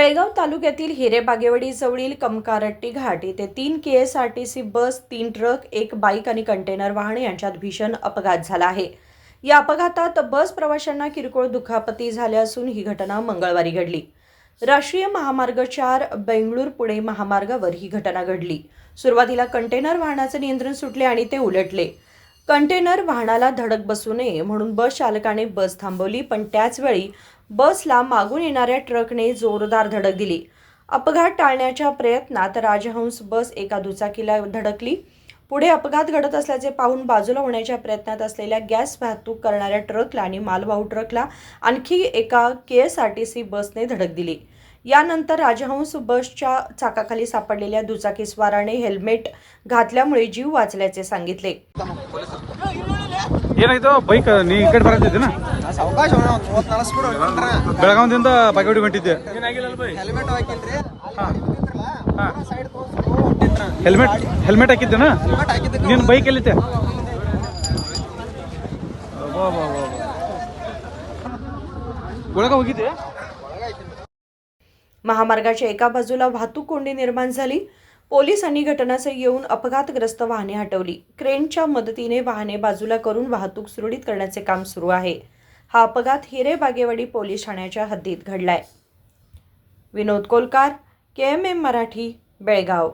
बेळगाव तालुक्यातील हिरेबागेवाडीजवळील कमकारट्टी घाट येथे तीन K S R T C bus तीन ट्रक एक बाईक आणि कंटेनर वाहन यांच्यात भीषण अपघात झाला आहे. या अपघातात बस प्रवाशांना किरकोळ दुखापती झाल्या असून ही घटना मंगळवारी घडली. राष्ट्रीय महामार्ग चार बेंगळूर पुणे महामार्गावर ही घटना घडली. सुरुवातीला कंटेनर वाहनाचे नियंत्रण सुटले आणि ते उलटले. कंटेनर वाहनाला धडक बसू नये म्हणून बस चालकाने बस थांबवली पण त्याचवेळी बसला मागून येणाऱ्या ट्रकने जोरदार धडक दिली. अपघात टाळण्याच्या प्रयत्नात राजहंस बस एका दुचाकीला धडकली. पुढे अपघात घडत असल्याचे पाहून बाजूला होण्याच्या प्रयत्नात असलेल्या गॅस वाहतूक करणाऱ्या ट्रकला आणि मालवाहू ट्रकला आणखी एका K S R T C बसने धडक दिली. यानंतर राजहंस बसच्या चाकाखाली सापडलेल्या दुचाकीस्वाराने हेल्मेट घातल्यामुळे जीव वाचल्याचे सांगितले ಏನಾಯ್ತು ಬೈಕ್ ನೀ ಈ ಕಡೆ ಬರತ್ತಿದ್ದೆ ನಾ ಅವಕಾಶ ಮೂವತ್ ನಾಲ್ಕು speed ಹೊಂಟ್ರ ಬೆಳಗಾವಿಯಿಂದ Bagewadi ಹೊಂಟಿದ್ದೆ helmet ಹಾಕಿಲ್ರಿ side helmet helmet ಹಾಕಿದ್ದೇನ helmet ಹಾಕಿದ್ದೆ ನೀನು ಬೈಕ್ ಎಲ್ಲಿತ್ತೆ ಒಳಗ ಹೋಗಿದ್ದೆ महामार्गाच्या एका बाजूला वाहतूक कोंडी निर्माण झाली. पोलिसांनी घटनास्थळी येऊन अपघातग्रस्त वाहने हटवली. क्रेनच्या मदतीने वाहने बाजूला करून वाहतूक सुरळीत करण्याचे काम सुरू आहे. हा अपघात हिरे बागेवाडी पोलीस ठाण्याच्या हद्दीत घडलाय. Vinod Kolkar K M M Marathi Belgaum.